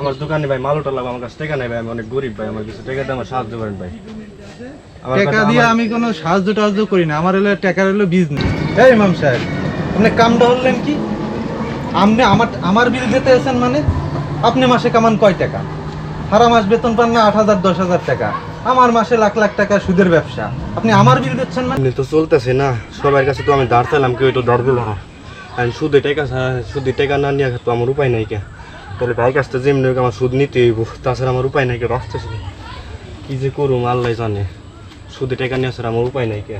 আমার দোকানে ভাই মাল লাগবে আমার কাছে টাকা নেই ভাই আমি অনেক গরিব ভাই আমার কিছু টাকা আমার সাহায্য করেন ভাই। টাকা দিয়ে আমি কোনো সাহায্য টাহায্য করি না আমার হলো টাকার হলো বিজনেস এই ইমাম সাহেব আপনি কামটা হলেন কি? আপনি আমার আমার বিল দিতে এসেন মানে? আপনি মাসে কামান কয় টাকা? সারা মাস বেতন পান না আট হাজার দশ হাজার টাকা। আমার মাসে লাখ লাখ টাকা সুদের ব্যবসা। আপনি আমার বিল দিচ্ছেন মানে? তো চলতেছে না সবার কাছে তো আমি ধার চাইলাম কেউ তো না। আর সুদে টাকা ছাড়া- সুদে টাকা না নিয়ে তো আমার উপায় নাই কে। তাহলে কাছ থেকে যেমনি হোক আমার সুদ নিতে হইব, তাছাড়া আমার উপায় নাই কে আসতেছে কি যে করুম, আল্লাহ জানে। সুদে টাকা নিয়ে আসার আমার উপায় নাই কে।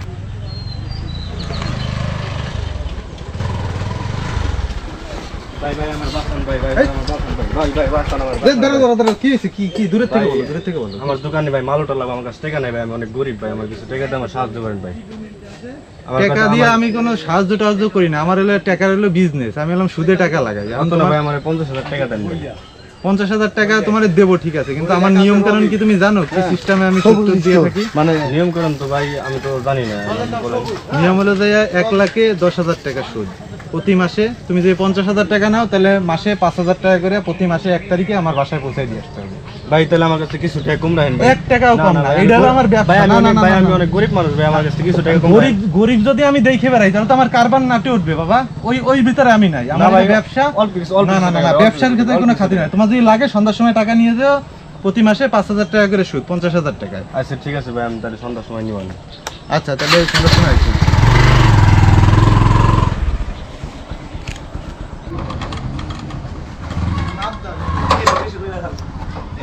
ভাই ভাই, আমার ভাই ভাই এই। আমার আমার দোকানে ভাই মালটা লাগবে আমার কাছে টাকা নাই ভাই আমি অনেক গরিব ভাই আমার কিছু টাকা দিয়ে আমার সাহায্য করেন ভাই। টাকা দিয়ে আমি কোনো সাহায্য টাহায্য করি না আমার হলো টাকার হলো বিজনেস আমি হলাম সুদে টাকা লাগাই। ভাই আমার পঞ্চাশ হাজার টাকা দেন পঞ্চাশ হাজার টাকা তোমার দেবো ঠিক আছে কিন্তু আমার নিয়ম কারণ কি তুমি জানো? কি সিস্টেমে আমি সুদ দিয়ে থাকি? মানে নিয়ম করেন তো ভাই আমি তো জানি না নিয়ম হলো যে এক লাখে দশ হাজার টাকা সুদ। প্রতি মাসে তুমি যদি পঞ্চাশ হাজার টাকা নাও তাহলে মাসে পাঁচ হাজার টাকা করে প্রতি মাসে এক তারিখে আমার বাসায় পৌঁছাই দিয়ে আসতে হবে। ভাই তাহলে আমার কাছে কিছু টাকা কম রাখেন এক টাকাও কম না এটা হলো আমার ব্যবসা। না, না, ভাই আমি অনেক গরিব মানুষ ভাই আমার কাছে কিছু টাকা কম গরিব গরিব যদি আমি দেখে বেড়াই তাহলে তো আমার কারবার নাটে উঠবে বাবা। ওই ওই ভিতরে আমি নাই। আমার ভাই, ব্যবসা। অল্প কিছু, অল্প না না না ব্যবসার ক্ষেত্রে কোনো। খাতির নাই। তোমার যদি লাগে সন্ধ্যার সময় টাকা নিয়ে যাও প্রতি মাসে পাঁচ হাজার টাকা করে সুদ পঞ্চাশ হাজার টাকায়। আচ্ছা ঠিক আছে ভাই আমি তাহলে সন্ধ্যার সময় নিব আচ্ছা তাহলে সন্ধ্যার সময় আসি।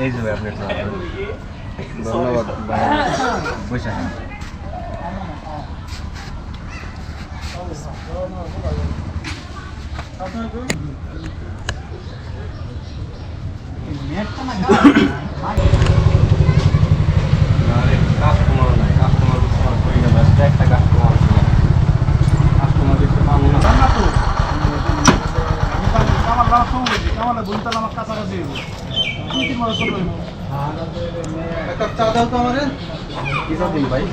এই যে ভাই আপনার টাকা। ধন্যবাদ ভাই বসে থাকেন। না রে, customer নাই, customer customer করি না, ব্যস্ত একটা customer আছে না। Customer দেখতে পাবো না। এক কাপ চা দাও তো আমারে। কি সব দিন ভাই?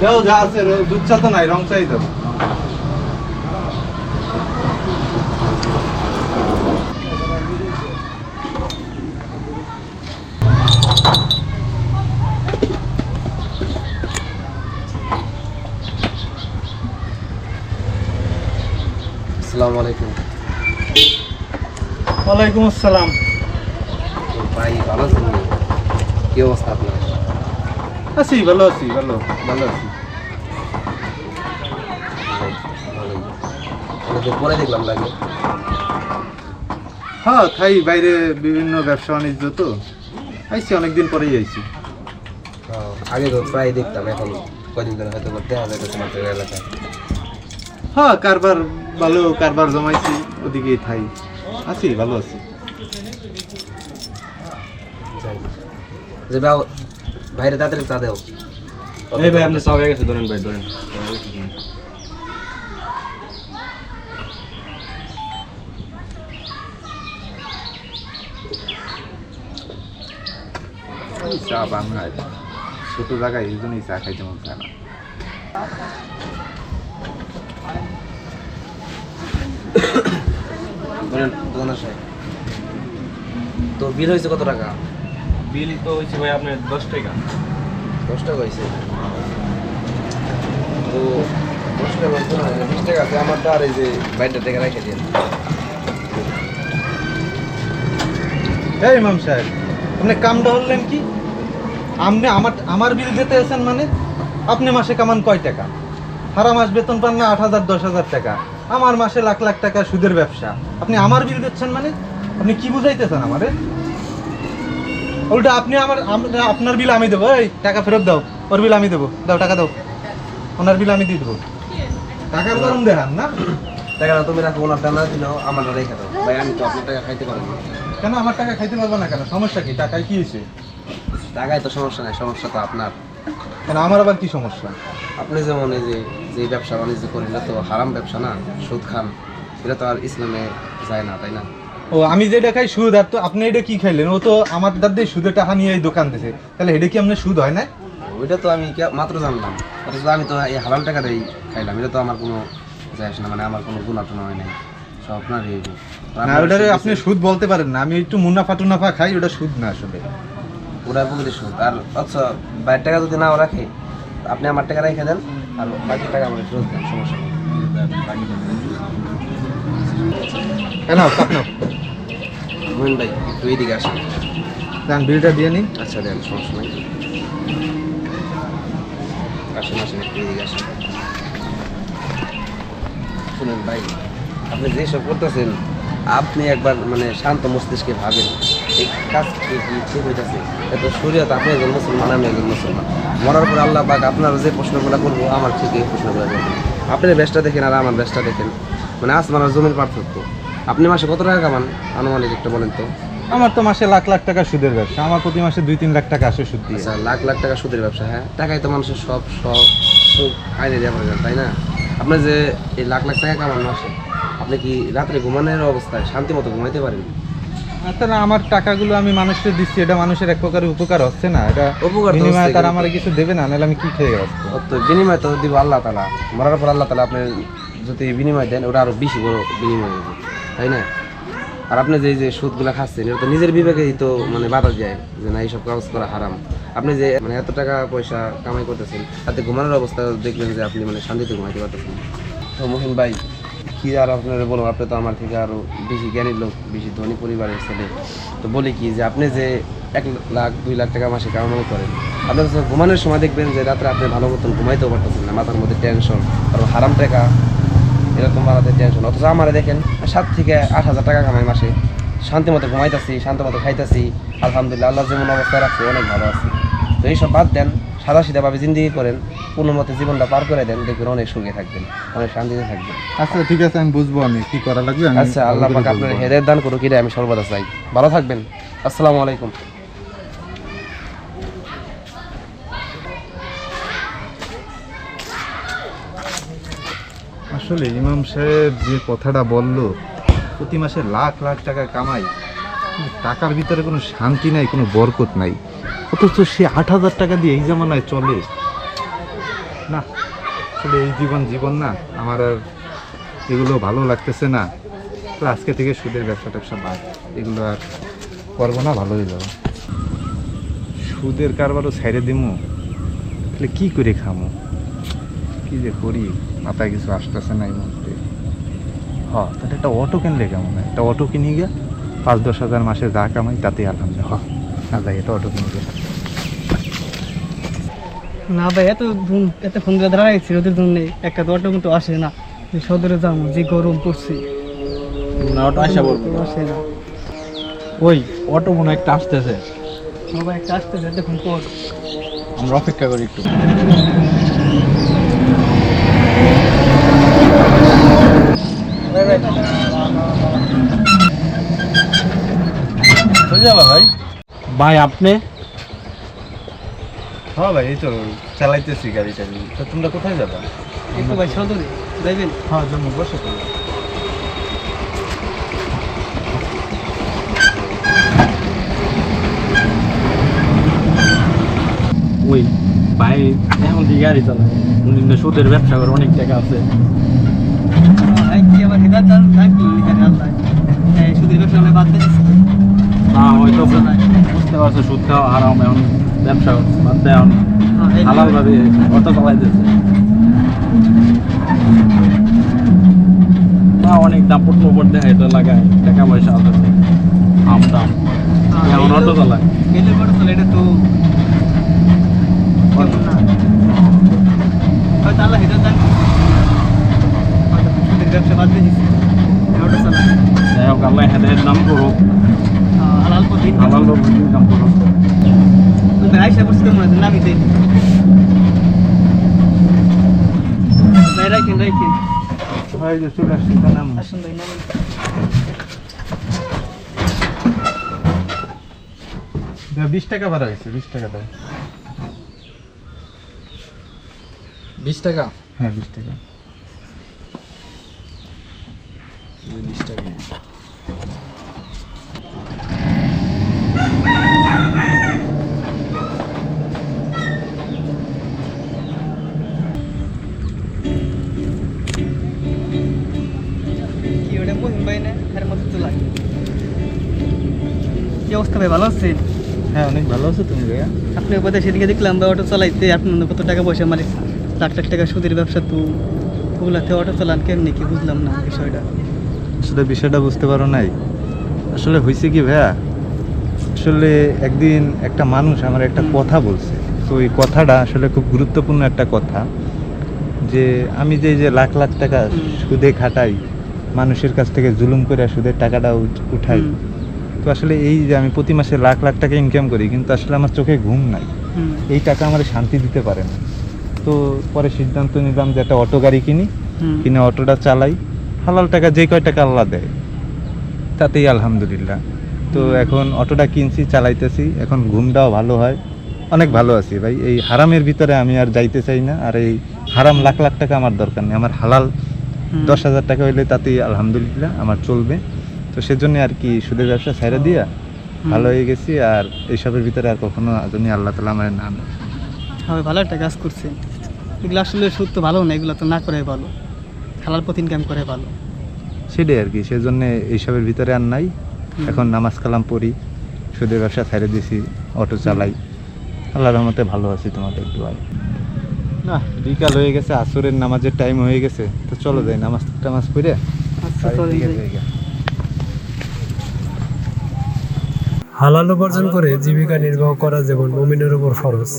দাও যা আছে রে, দুধ চা তো নাই রং চাই দাও আসসালামু আলাইকুম। ওয়ালাইকুম আসসালাম। ভাই ভালো আছেন? কি অবস্থা আপনার? আছি ভালো আছি ভালো ভালো আছি। পরে দেখলাম লাগে হ্যাঁ থাই বাইরে বিভিন্ন ব্যবসা বাণিজ্য তো। আইছি অনেকদিন পরেই আইছি। আগে তো প্রায় দেখতাম এখন কদিন ধরে হয়তো দেখা যাইতেছে না আপনার এলাকায়। হ্যাঁ কারবার ভালো কারবার জমাইছি ওদিকেই থাই। আছি ভালো আছি। যে ভাই বাইরে তাড়াতাড়ি চা দেও এই ভাই আপনি সব হয়ে গেছে ধরেন ভাই ধরেন চা বাংলায় ছোট জায়গায় এই জন্যই চা খাইতে মন চায় না ধরেন দোকানের সাহেব তো বিল হয়েছে কত টাকা? বিল তো হয়েছে ভাই আপনার দশ টাকা। দশ টাকা হয়েছে। তো দশ টাকা হয়েছে না বিশ টাকা আছে আমারটা আর এই যে বাইরটা টাকা রেখে দিন এই ইমাম সাহেব আপনি কামটা হলেন কি? আপনি আমার আমার বিল দিতে এসেন মানে? আপনি মাসে কামান কয় টাকা? সারা মাস বেতন পান না আট হাজার দশ হাজার টাকা। আমার মাসে লাখ লাখ টাকা সুদের ব্যবসা। আপনি আমার বিল দিচ্ছেন মানে? আপনি কি বুঝাইতেছেন আমারে? উল্টা আপনি আমার আপনার বিল আমি দেবো। এই টাকা ফেরত দাও। ওর বিল আমি দেবো। দাও টাকা দাও। ওনার বিল আমি দিয়ে দেবো। টাকার গরম দেখান না? টাকাটা তুমি রাখো ওনার দিল আমারটা রেখে দাও। ভাই আমি তো আপনার টাকা খাইতে পারব কেন আমার টাকা খাইতে পারব না কেন? সমস্যা কি? টাকায় কি হয়েছে? টাকায় তো সমস্যা নাই সমস্যা তো আপনার। কেন আমার আবার কি সমস্যা? আপনি যেমন এই যে যে ব্যবসা বাণিজ্য করেন এটা তো হারাম ব্যবসা না সুদ খান। এটা তো আর ইসলামে যায় না তাই না? ও আমি যেটা খাই সুদ আর তো আপনি এটা কি খাইলেন? ও তো আমার দাদ দিয়ে সুদের টাকা নিয়ে এই দোকান দিছে। তাহলে এটা কি আপনার সুদ হয় না? ওইটা তো আমি মাত্র জানলাম। অথচ আমি তো এই হারাম টাকাটাই খাইলাম। এটা তো আমার কোনো যাইস না মানে আমার কোনো গুণা টুনা হয় নাই। সব আপনার না ওটারে আপনি সুদ বলতে পারেন না। আমি একটু মুনাফা টুনাফা খাই ওটা সুদ না আসলে। ওরা বলে সুদ আর আচ্ছা বাইরের টাকা যদি নাও রাখে আপনি আমার টাকা রেখে দেন আর বাকি টাকা আমার ফেরত দেন সমস্যা নেই। মোহিন ভাই একটু এইদিকে আসেন। দেন বিলটা দিয়ে নিন। আচ্ছা দেন সমস্যা নাই। আসেন আসেন একটু এদিকে আসেন। শুনেন ভাই আপনি যেসব করতেছেন আপনি একবার মানে শান্ত মস্তিষ্কে ভাবেন এই কাজ কি ঠিক হইতেছে? এত শরীয়ত আপনি একজন মুসলমান আমি একজন মুসলমান। মরার পর আল্লাহ পাক আপনার যে প্রশ্নগুলো করব আমার ঠিক এই প্রশ্নগুলো করবেন আপনি বেশটা দেখেন আর আমার বেশটা দেখেন মানে আসমান আর জমির পার্থক্য। আপনি মাসে কত টাকা কামান? আনুমানিক একটা বলেন তো। আমার তো মাসে লাখ লাখ টাকা সুদের ব্যবসা আমার প্রতি মাসে দুই তিন লাখ টাকা আসে সুদ দিয়ে। আচ্ছা লাখ লাখ টাকা সুদের ব্যবসা হ্যাঁ? টাকাই তো মানুষের সব সব সুখ আইনে দেওয়া প্রয়োজন তাই না? আপনি যে এই লাখ লাখ টাকা কামান মাসে আপনি কি রাত্রে ঘুমানোর অবস্থায় শান্তি মতো ঘুমাইতে পারেন? আচ্ছা না আমার টাকাগুলো আমি মানুষকে দিচ্ছি এটা মানুষের এক প্রকারের উপকার হচ্ছে না এটা উপকার তো বিনিময়ে হচ্ছে তারা আমার কিছু দেবে না নাহলে আমি কি খেয়ে আসব অত বিনিময় তো দিব আল্লাহ তালা মরার পর আল্লাহ তালা আপনি যদি বিনিময় দেন ওটা আরও বেশি বড় বিনিময় হবে তাই না? আর আপনি যে যে সুদগুলো খাচ্ছেন এটা তো নিজের বিবেকেই তো মানে বাধা যায় যে না এইসব কাজ করা হারাম। আপনি যে মানে এত টাকা পয়সা কামাই করতেছেন তাতে ঘুমানোর অবস্থা দেখবেন যে আপনি মানে শান্তিতে ঘুমাইতে পারতেছেন তো মহিন ভাই কি আর আপনারা বলব? আপনি তো আমার থেকে আরও বেশি জ্ঞানী লোক, বেশি ধনী পরিবারের ছেলে। তো বলি কি যে, আপনি যে এক লাখ, দুই লাখ টাকা মাসে কামাই করেন, আপনি তো ঘুমানোর সময় দেখবেন যে রাত্রে আপনি ভালো মতন ঘুমাইতেও পারতেছেন না, মাথার মধ্যে টেনশন আর হারাম টাকা, এরকম বাড়াতে টেনশন অথচ আমারে দেখেন, সাত থেকে আট হাজার টাকা কামাই মাসে। শান্তি মতো ঘুমাইতেছি, শান্ত মতো খাইতেছি। আলহামদুলিল্লাহ আল্লাহ যেমন অবস্থায় রাখছে অনেক ভালো আছে। তো এইসব বাদ দেন সাদা সিধাভাবে জিন্দিগি করেন কোনো মতে জীবনটা পার করে দেন দেখবেন অনেক সুখে থাকবেন অনেক শান্তিতে থাকবেন। আচ্ছা ঠিক আছে আমি বুঝব আমি কি করা লাগবে আচ্ছা আল্লাহ পাক আপনার। হেদায়ত দান করুক এটা আমি সর্বদা চাই। ভালো থাকবেন আসসালামু আলাইকুম। আসলে ইমাম সাহেব যে কথাটা বলল প্রতি মাসে লাখ লাখ টাকা কামাই টাকার ভিতরে কোনো শান্তি নাই, কোনো বরকত নাই। অথচ সে আট হাজার টাকা দিয়ে এই জামানায় চলে। না, আসলে এই জীবন জীবন না, আমার আর এগুলো ভালো লাগতেছে না। তো আজকে থেকে সুদের ব্যবসা ট্যাবসা বাদ, এগুলো আর করব না, ভালো হয়ে যাবে। সুদের কারবারও ছাইড়ে দিমু। তাহলে কী করে খামো? কী যে করি? মাথায় কিছু আসতেছে না এই মুহূর্তে। হ, তাহলে একটা অটো কিনলে কেমন একটা অটো কিনি গিয়া পাঁচ দশ হাজার মাসে যা কামাই তাতেই আলহামদুলিল্লাহ। হ আল্লাহ এটা অটো কিনে না ভাই এত ধুম এত ফোন দিয়ে গেছি ওদের জন্য একটা তো অটো কিন্তু আসে না। যে সদরে যাব যে গরম পড়ছে। না ওটা আশা বলব অটো আসে না। ওই অটো মনে একটা আসতেছে। সবাই একটা আসতেছে দেখুন পর। আমরা অপেক্ষা করি একটু। যাবা ভাই? ভাই আপনি? হ্যাঁ ভাই এই তো চালাইতেছি গাড়িটা। তো তোমরা কোথায় যাবা? একটু ভাই সদরে। যাইবেন? হ্যাঁ বসে ওই ভাই এখন গাড়ি চালায়? উনি সুদের ব্যবসা করে অনেক টাকা আছে। এই সুদের ব্যবসা বাদ দিয়েছে বুঝতে পারছ সুদ খাওয়া হারাম এখন ব্যবসা বাদ দেয় এখন। হালাল ভাবে অটো চালাইতেছে না অনেক দাপট মোপট দেখায় তো লাগায় টাকা পয়সা আছে। আম দাম। এখন অটো চালায় এটা তো কেমন না। হয়তো আল্লাহ হেদার দান হয়তো সুদের ব্যবসা বাদ অটো যাই হোক আল্লাহ হেদায়ের নাম করো হালাল পথে হালাল লোক ইনকাম করো তুমি আইসা বসতে মনে হয় নামি দেই। ভাই রাখেন রাখেন ভাই যে চলে আসছি নাম? আসুন বিশ টাকা ভাড়া হয়েছে বিশ টাকা দাও বিশ টাকা? হ্যাঁ বিশ টাকা। বিশ টাকা। এর মধ্যে তো কি অবস্থা ভাই ভালো আছেন? হ্যাঁ অনেক ভালো আছো তুমি ভাইয়া? আপনি সেদিকে দেখলাম ভাই অটো চালাইতে আপনার কত টাকা পয়সা মানে লাখ লাখ টাকা সুদের ব্যবসা তো ওগুলাতে অটো চালান কেমনি কি বুঝলাম না বিষয়টা। আসলে বিষয়টা বুঝতে পারো নাই। আসলে হয়েছে কি ভাইয়া? আসলে একদিন একটা মানুষ আমার একটা কথা বলছে। তো এই কথাটা আসলে খুব গুরুত্বপূর্ণ একটা কথা। যে আমি যে যে লাখ লাখ টাকা সুদে খাটাই মানুষের কাছ থেকে জুলুম করে সুদের টাকাটা উঠ- উঠাই। তো আসলে এই যে আমি প্রতি মাসে লাখ লাখ টাকা ইনকাম করি কিন্তু আসলে আমার চোখে ঘুম নাই। এই টাকা আমার শান্তি দিতে পারে না। তো পরে সিদ্ধান্ত নিলাম যে একটা অটো গাড়ি কিনি কিনে অটোটা চালাই। হালাল টাকা যে কয় টাকা আল্লাহ দেয় তাতেই আলহামদুলিল্লাহ। তো এখন অটোটা কিনছি চালাইতেছি। এখন ঘুমটাও ভালো হয়। অনেক ভালো আছি ভাই। এই হারামের ভিতরে আমি আর যাইতে চাই না। আর এই হারাম লাখ লাখ টাকা আমার দরকার নেই। আমার হালাল। দশ হাজার টাকা হইলে তাতেই আলহামদুলিল্লাহ আমার চলবে। তো সেজন্য আর কি সুদের ব্যবসা ছেড়ে দিয়া ভালো হয়ে গেছি আর এইসবের ভিতরে আর কখনো জানি আল্লাহ তালা আমার নাম হ্যাঁ ভালো একটা কাজ করছে। এগুলো আসলে সুদ তো ভালো না এগুলো তো না করে ভালো। হালাল পথ ইনকাম করে ভালো। সেটাই আর কি সেজন্য এইসবের ভিতরে আর নাই। এখন নামাজ কালাম পড়ি সুদের ব্যবসা ছেড়ে দিছি অটো চালাই। আল্লাহ রহমতে ভালো আছি তোমাদের একটু না বিকাল হয়ে গেছে আসরের নামাজের টাইম হয়ে গেছে। তো চলো যাই নামাজ টামাজ পড়ে। হালাল উপার্জন করে জীবিকা নির্বাহ করা যেমন মুমিনের উপর ফরজ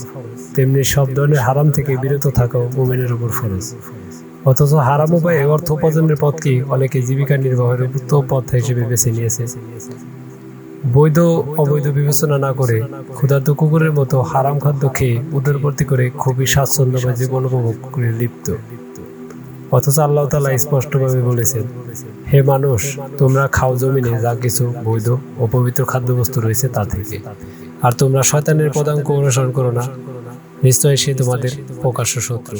তেমনি সব ধরনের হারাম থেকে বিরত থাকাও মুমিনের উপর ফরজ। অথচ হারাম উপায়ে অর্থ উপার্জনের পথকে অনেকে জীবিকা নির্বাহের উত্তম পথ হিসেবে বেছে নিয়েছে। বৈধ, অবৈধ বিবেচনা না করে ক্ষুধার্ত কুকুরের মতো হারাম খাদ্য খেয়ে উদরবর্তী করে খুবই স্বাচ্ছন্দ্যময় জীবন উপভোগ করে লিপ্ত। অথচ আল্লাহ তালা স্পষ্টভাবে বলেছেন, হে মানুষ, তোমরা খাও জমিনে যা কিছু বৈধ ও পবিত্র খাদ্যবস্তু রয়েছে তা থেকে। আর তোমরা শয়তানের পদাঙ্ক অনুসরণ করো না। নিশ্চয়ই সে তোমাদের প্রকাশ্য শত্রু।